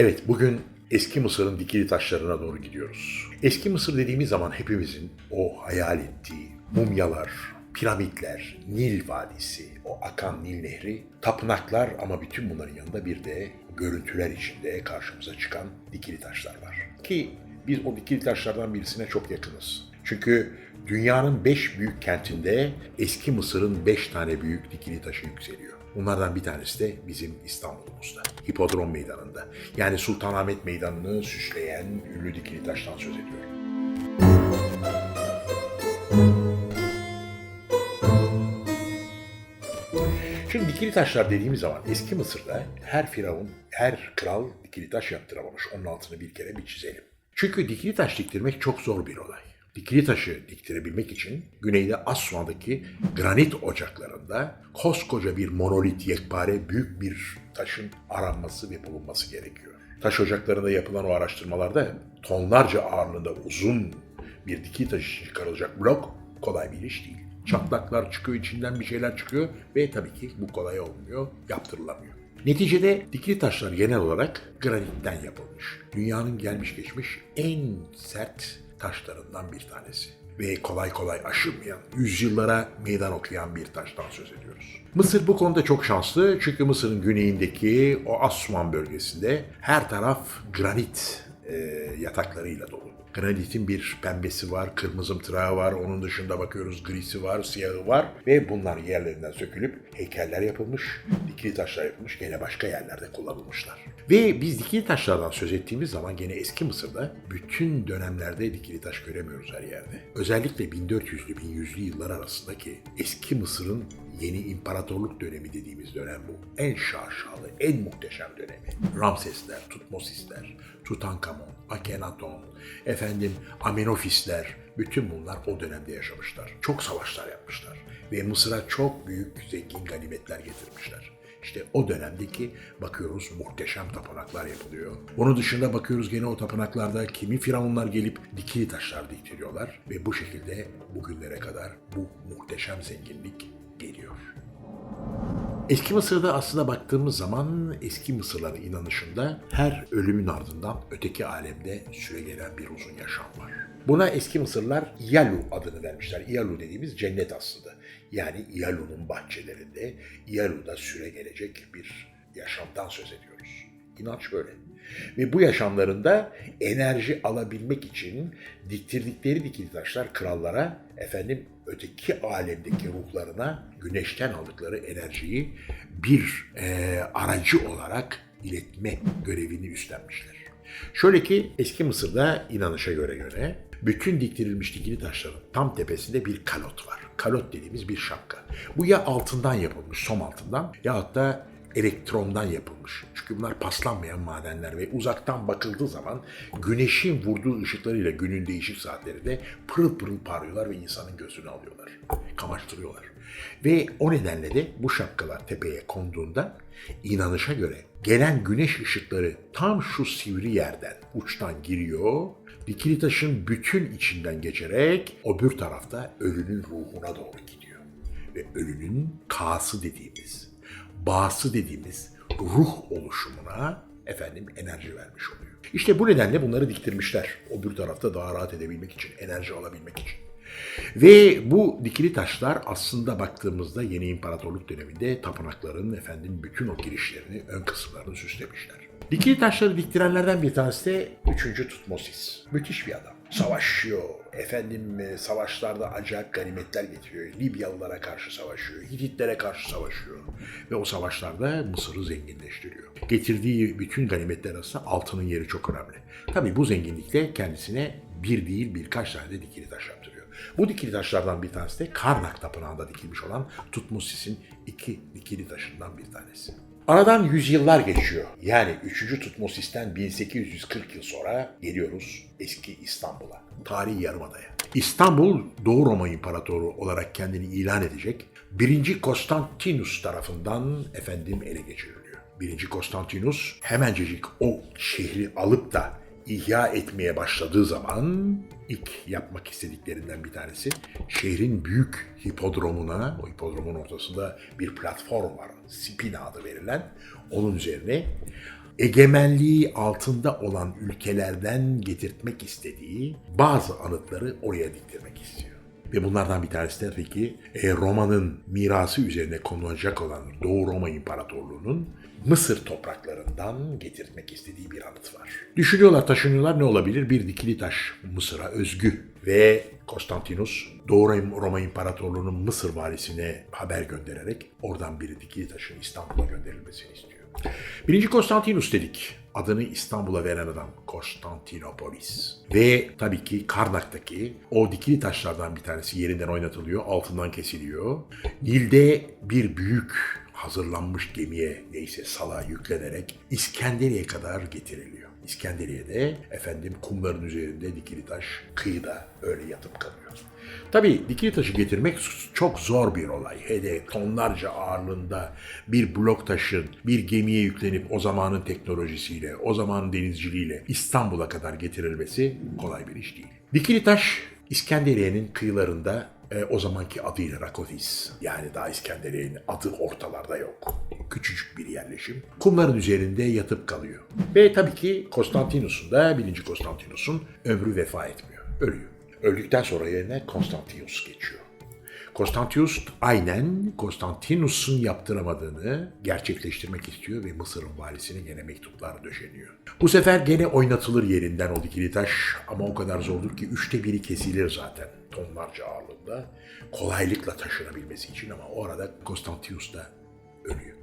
Evet, bugün eski Mısır'ın dikili taşlarına doğru gidiyoruz. Eski Mısır dediğimiz zaman hepimizin o hayal ettiği mumyalar, piramitler, Nil Vadisi, o akan Nil Nehri, tapınaklar ama bütün bunların yanında bir de görüntüler içinde karşımıza çıkan dikili taşlar var. Ki biz o dikili taşlardan birisine çok yakınız. Çünkü dünyanın beş büyük kentinde eski Mısır'ın beş tane büyük dikili taşı yükseliyor. Bunlardan bir tanesi de bizim İstanbul'umuzda. Hipodrom Meydanı'nda. Yani Sultanahmet Meydanı'nı süsleyen ünlü dikili taştan söz ediyorum. Şimdi dikili taşlar dediğimiz zaman eski Mısır'da her firavun, her kral dikili taş yaptıramamış. Onun altını bir kere bir çizelim. Çünkü dikili taş diktirmek çok zor bir olay. Dikili taşı diktirebilmek için güneyde Assuan'daki granit ocaklarında koskoca bir monolit yekpare büyük bir taşın aranması ve bulunması gerekiyor. Taş ocaklarında yapılan o araştırmalarda tonlarca ağırlığında uzun bir dikili taş için çıkarılacak blok kolay bir iş değil. Çatlaklar çıkıyor, içinden bir şeyler çıkıyor ve tabii ki bu kolay olmuyor, yaptırılamıyor. Neticede dikili taşlar genel olarak granitten yapılmış. Dünyanın gelmiş geçmiş en sert taşlarından bir tanesi. Ve kolay kolay aşınmayan, yüzyıllara meydan okuyan bir taştan söz ediyoruz. Mısır bu konuda çok şanslı çünkü Mısır'ın güneyindeki o Assuan bölgesinde her taraf granit e, yataklarıyla dolu. Granitin bir pembesi var, kırmızımtırağı var, onun dışında bakıyoruz grisi var, siyahı var ve bunlar yerlerinden sökülüp heykeller yapılmış, dikili taşlar yapılmış, gene başka yerlerde kullanılmışlar. Ve biz dikili taşlardan söz ettiğimiz zaman gene eski Mısır'da bütün dönemlerde dikili taş göremiyoruz her yerde. Özellikle 1400'lü 1100'lü yıllar arasındaki eski Mısır'ın yeni imparatorluk dönemi dediğimiz dönem bu. En şaşalı, en muhteşem dönemi. Ramsesler, Tutmosisler, Tutankamon, Akhenaton, efendim Amenofisler, bütün bunlar o dönemde yaşamışlar. Çok savaşlar yapmışlar ve Mısır'a çok büyük zengin ganimetler getirmişler. İşte o dönemdeki bakıyoruz muhteşem tapınaklar yapılıyor. Onun dışında bakıyoruz gene o tapınaklarda kimi firavunlar gelip dikili taşlar diktiriyorlar ve bu şekilde bugünlere kadar bu muhteşem zenginlik geliyor. Eski Mısır'da aslında baktığımız zaman eski Mısırların inanışında her ölümün ardından öteki alemde süregelen bir uzun yaşam var. Buna eski Mısırlar Ialu adını vermişler. Ialu dediğimiz cennet aslında. Yani Ialu'nun bahçelerinde Ialu'da süre gelecek bir yaşamdan söz ediyoruz. İnanç böyle. Ve bu yaşamlarında enerji alabilmek için diktirdikleri dikili taşlar krallara efendim öteki alemdeki ruhlarına güneşten aldıkları enerjiyi bir e, aracı olarak iletme görevini üstlenmişler. Şöyle ki eski Mısır'da inanışa göre göre bütün diktirilmiş dikili taşların tam tepesinde bir kalot var. Kalot dediğimiz bir şapka. Bu ya altından yapılmış, som altından yahut da elektrondan yapılmış. Çünkü bunlar paslanmayan madenler ve uzaktan bakıldığı zaman güneşin vurduğu ışıklarıyla günün değişik saatlerinde pırıl pırıl parlıyorlar ve insanın gözünü alıyorlar. Kamaştırıyorlar. Ve o nedenle de bu şapkalar tepeye konduğunda inanışa göre gelen güneş ışıkları tam şu sivri yerden uçtan giriyor dikili taşın bütün içinden geçerek öbür tarafta ölünün ruhuna doğru gidiyor. Ve ölünün kası dediğimiz bağısı dediğimiz ruh oluşumuna efendim enerji vermiş oluyor. İşte bu nedenle bunları diktirmişler. O bir tarafta daha rahat edebilmek için, enerji alabilmek için. Ve bu dikili taşlar aslında baktığımızda yeni imparatorluk döneminde tapınakların efendim bütün o girişlerini, ön kısımlarını süslemişler. Dikili taşları diktirenlerden bir tanesi de 3. Tutmosis. Müthiş bir adam. Savaşıyor. Efendim e, savaşlarda acayip ganimetler getiriyor. Libyalılara karşı savaşıyor. Hititlere karşı savaşıyor. Ve o savaşlarda Mısır'ı zenginleştiriyor. Getirdiği bütün ganimetler arasında altının yeri çok önemli. Tabii bu zenginlikle kendisine bir değil birkaç tane de dikili taş yaptırıyor. Bu dikili taşlardan bir tanesi de Karnak Tapınağı'nda dikilmiş olan Tutmosis'in iki dikili taşından bir tanesi. Aradan yüzyıllar geçiyor. Yani 3. Tutmosis'ten 1840 yıl sonra geliyoruz eski İstanbul'a. Tarihi Yarımada'ya. İstanbul Doğu Roma İmparatoru olarak kendini ilan edecek 1. Konstantinus tarafından efendim ele geçiriliyor. 1. Konstantinus hemencecik o şehri alıp da ihya etmeye başladığı zaman ilk yapmak istediklerinden bir tanesi şehrin büyük hipodromuna, o hipodromun ortasında bir platform var, Spina adı verilen, onun üzerine egemenliği altında olan ülkelerden getirtmek istediği bazı anıtları oraya diktirmek istiyor. Ve bunlardan bir tanesi de peki e, Roma'nın mirası üzerine konulacak olan Doğu Roma İmparatorluğu'nun Mısır topraklarından getirtmek istediği bir anıt var. Düşünüyorlar taşınıyorlar ne olabilir? Bir dikili taş Mısır'a özgü ve Konstantinus Doğu Roma İmparatorluğu'nun Mısır valisine haber göndererek oradan bir dikili taşın İstanbul'a gönderilmesini istiyor. Birinci Konstantinus dedik. Adını İstanbul'a veren adam Konstantinopolis. Ve tabii ki Karnak'taki o dikili taşlardan bir tanesi yerinden oynatılıyor, altından kesiliyor. Nil'de bir büyük hazırlanmış gemiye neyse sala yüklenerek İskenderiye kadar getiriliyor. İskenderiye'de efendim kumların üzerinde dikili taş kıyıda öyle yatıp kalıyor. Tabii dikili taşı getirmek çok zor bir olay. Hele tonlarca ağırlığında bir blok taşın bir gemiye yüklenip o zamanın teknolojisiyle, o zamanın denizciliğiyle İstanbul'a kadar getirilmesi kolay bir iş değil. Dikili taş İskenderiye'nin kıyılarında e, o zamanki adıyla Rakotis. Yani daha İskenderiye'nin adı ortalarda yok. Küçücük bir yerleşim. Kumların üzerinde yatıp kalıyor. Ve tabii ki Konstantinus'un da, birinci Konstantinus'un ömrü vefa etmiyor. Ölüyor. Öldükten sonra yerine Konstantius geçiyor. Konstantius aynen Konstantinus'un yaptıramadığını gerçekleştirmek istiyor ve Mısır'ın valisine gene mektuplar döşeniyor. Bu sefer gene oynatılır yerinden o dikili taş ama o kadar zordur ki üçte biri kesilir zaten tonlarca ağırlığında. Kolaylıkla taşınabilmesi için ama orada Konstantius da ölüyor.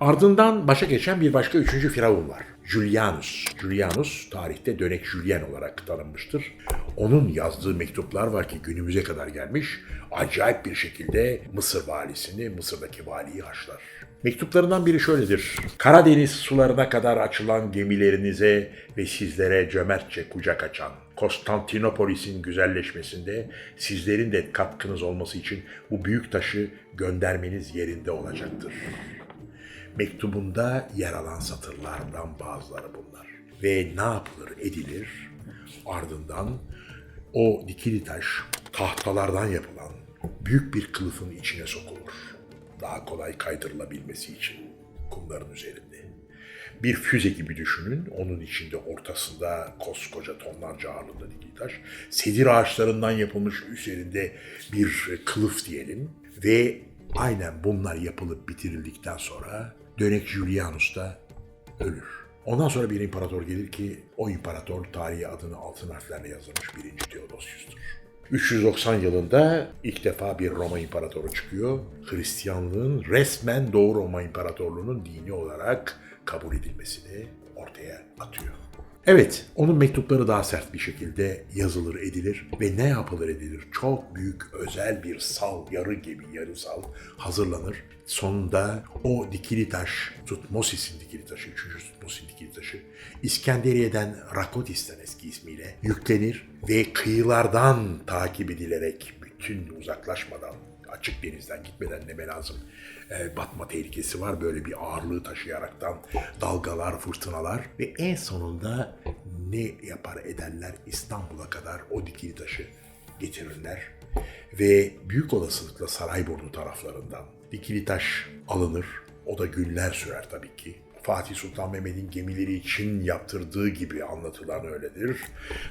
Ardından başa geçen bir başka üçüncü firavun var. Julianus. Julianus tarihte dönek Julien olarak tanınmıştır. Onun yazdığı mektuplar var ki günümüze kadar gelmiş. Acayip bir şekilde Mısır valisini, Mısır'daki valiyi haşlar. Mektuplarından biri şöyledir. Karadeniz sularına kadar açılan gemilerinize ve sizlere cömertçe kucak açan Konstantinopolis'in güzelleşmesinde sizlerin de katkınız olması için bu büyük taşı göndermeniz yerinde olacaktır. Mektubunda yer alan satırlardan bazıları bunlar. Ve ne yapılır edilir? Ardından o dikili taş tahtalardan yapılan büyük bir kılıfın içine sokulur. Daha kolay kaydırılabilmesi için kumların üzerinde. Bir füze gibi düşünün. Onun içinde ortasında koskoca tonlarca ağırlığında dikili taş. Sedir ağaçlarından yapılmış üzerinde bir kılıf diyelim. Ve aynen bunlar yapılıp bitirildikten sonra dönek Julianus da ölür. Ondan sonra bir imparator gelir ki o imparator tarihi adını altın harflerle yazılmış birinci Theodosius'tur. 390 yılında ilk defa bir Roma imparatoru çıkıyor. Hristiyanlığın resmen Doğu Roma İmparatorluğu'nun dini olarak kabul edilmesini ortaya atıyor. Evet, onun mektupları daha sert bir şekilde yazılır edilir ve ne yapılır edilir? Çok büyük özel bir sal, yarı gemi, yarı sal hazırlanır. Sonunda o dikili taş, Tutmosis'in dikili taşı, 3. Tutmosis'in dikili taşı, İskenderiye'den Rakotis'ten eski ismiyle yüklenir ve kıyılardan takip edilerek bütün uzaklaşmadan açık denizden gitmeden deme lazım. E, batma tehlikesi var böyle bir ağırlığı taşıyaraktan dalgalar, fırtınalar ve en sonunda ne yapar ederler İstanbul'a kadar o dikili taşı getirirler ve büyük olasılıkla Sarayburnu taraflarından dikili taş alınır. O da günler sürer tabii ki. Fatih Sultan Mehmet'in gemileri için yaptırdığı gibi anlatılan öyledir.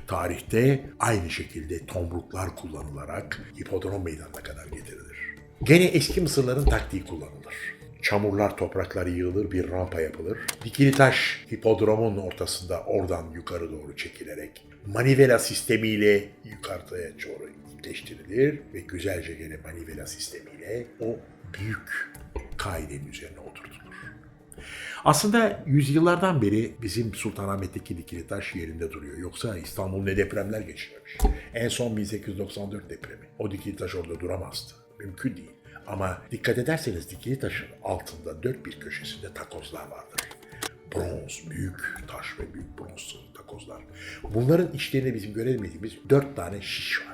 Tarihte aynı şekilde tomruklar kullanılarak hipodrom meydanına kadar getirilir. Gene eski Mısırların taktiği kullanılır. Çamurlar, topraklar yığılır, bir rampa yapılır. Dikili taş hipodromun ortasında oradan yukarı doğru çekilerek manivela sistemiyle yukarıya doğru ipleştirilir ve güzelce gene manivela sistemiyle o büyük kaidenin üzerine oturtulur. Aslında yüzyıllardan beri bizim Sultanahmet'teki dikili taş yerinde duruyor. Yoksa İstanbul ne depremler geçirmiş. En son 1894 depremi. O dikili taş orada duramazdı. Mümkün değil. Ama dikkat ederseniz dikili taşın altında dört bir köşesinde takozlar vardır. Bronz, büyük taş ve büyük bronz takozlar. Bunların içlerinde bizim göremediğimiz dört tane şiş var.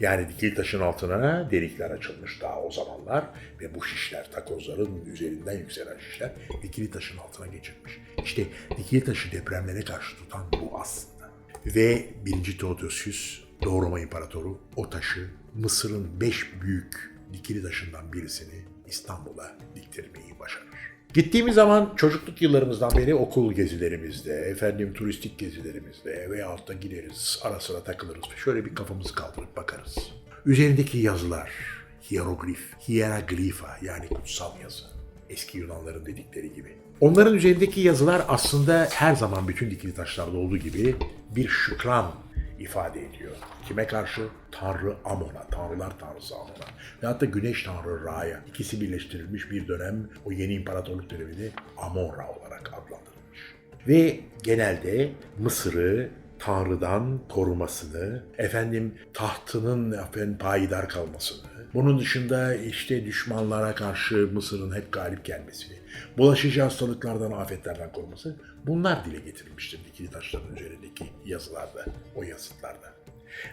Yani dikili taşın altına delikler açılmış daha o zamanlar ve bu şişler, takozların üzerinden yükselen şişler dikili taşın altına geçirmiş. İşte dikili taşı depremlere karşı tutan bu aslında. Ve 1. Theodosius, Doğu Roma İmparatoru o taşı Mısır'ın beş büyük dikili taşından birisini İstanbul'a diktirmeyi başarır. Gittiğimiz zaman çocukluk yıllarımızdan beri okul gezilerimizde, efendim turistik gezilerimizde veyahut da gideriz, ara sıra takılırız. Şöyle bir kafamızı kaldırıp bakarız. Üzerindeki yazılar, hieroglif, hieraglifa yani kutsal yazı. Eski Yunanların dedikleri gibi. Onların üzerindeki yazılar aslında her zaman bütün dikili taşlarda olduğu gibi bir şükran ifade ediyor. Kime karşı? Tanrı Amon'a, Tanrılar Tanrısı Amon'a. Ve hatta Güneş Tanrı Ra'ya. İkisi birleştirilmiş bir dönem o yeni imparatorluk döneminde Amon-Ra olarak adlandırılmış. Ve genelde Mısır'ı Tanrı'dan korumasını, efendim tahtının efendim payidar kalmasını, bunun dışında işte düşmanlara karşı Mısır'ın hep galip gelmesini, bulaşıcı hastalıklardan, afetlerden koruması bunlar dile getirilmiştir dikili taşların üzerindeki yazılarda, o yazıtlarda.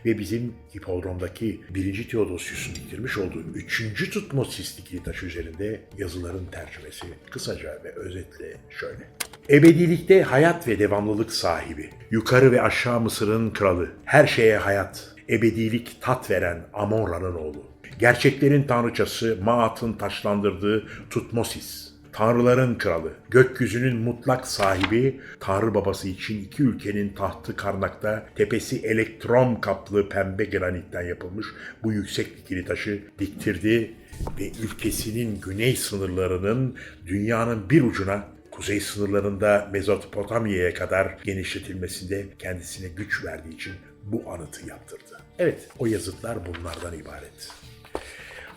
Ve bizim hipodromdaki 1. Theodosius'un diktirmiş olduğu 3. Tutmosis dikili taşı üzerinde yazıların tercümesi kısaca ve özetle şöyle. Ebedilikte hayat ve devamlılık sahibi, yukarı ve aşağı Mısır'ın kralı, her şeye hayat, ebedilik tat veren Amon-Ra'nın oğlu. Gerçeklerin tanrıçası Maat'ın taşlandırdığı Tutmosis, Tanrıların kralı, gökyüzünün mutlak sahibi, Tanrı babası için iki ülkenin tahtı Karnak'ta tepesi elektron kaplı pembe granitten yapılmış bu yüksek dikili taşı diktirdi ve ülkesinin güney sınırlarının dünyanın bir ucuna kuzey sınırlarında Mezopotamya'ya kadar genişletilmesinde kendisine güç verdiği için bu anıtı yaptırdı. Evet, o yazıtlar bunlardan ibaret.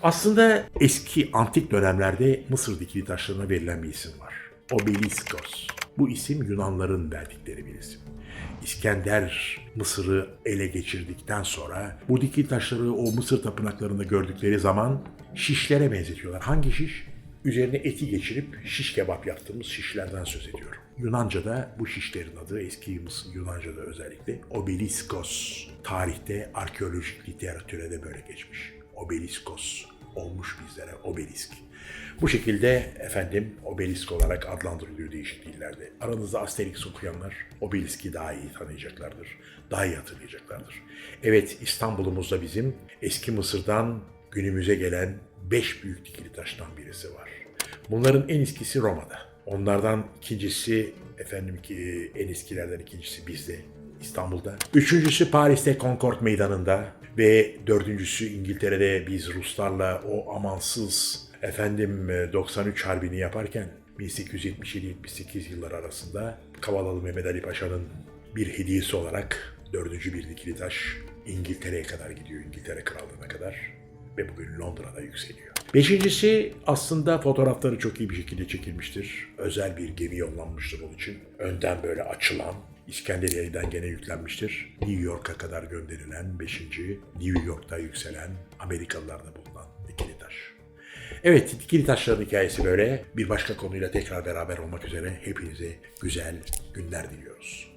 Aslında eski antik dönemlerde Mısır dikili taşlarına verilen bir isim var. Obeliskos. Bu isim Yunanların verdikleri bir isim. İskender Mısır'ı ele geçirdikten sonra bu dikili taşları o Mısır tapınaklarında gördükleri zaman şişlere benzetiyorlar. Hangi şiş? Üzerine eti geçirip şiş kebap yaptığımız şişlerden söz ediyorum. Yunanca'da bu şişlerin adı eski Mısır Yunanca'da özellikle obeliskos. Tarihte arkeolojik literatüre de böyle geçmiş. Obeliskos olmuş bizlere obelisk. Bu şekilde efendim obelisk olarak adlandırılıyor değişik dillerde. Aranızda Asterix okuyanlar obeliski daha iyi tanıyacaklardır. Daha iyi hatırlayacaklardır. Evet İstanbul'umuzda bizim eski Mısır'dan günümüze gelen beş büyük dikili taştan birisi var. Bunların en eskisi Roma'da. Onlardan ikincisi efendim ki en eskilerden ikincisi bizde İstanbul'da. Üçüncüsü Paris'te Concord Meydanı'nda ve dördüncüsü İngiltere'de biz Ruslarla o amansız efendim e, 93 Harbi'ni yaparken 1877-78 yıllar arasında Kavalalı Mehmet Ali Paşa'nın bir hediyesi olarak dördüncü bir dikili taş İngiltere'ye kadar gidiyor, İngiltere Krallığı'na kadar ve bugün Londra'da yükseliyor. Beşincisi aslında fotoğrafları çok iyi bir şekilde çekilmiştir. Özel bir gemi yollanmıştır onun için. Önden böyle açılan İskenderiye'den gene yüklenmiştir. New York'a kadar gönderilen 5. New York'ta yükselen Amerikalılarda bulunan dikili taş. Evet, dikili taşların hikayesi böyle. Bir başka konuyla tekrar beraber olmak üzere hepinize güzel günler diliyoruz.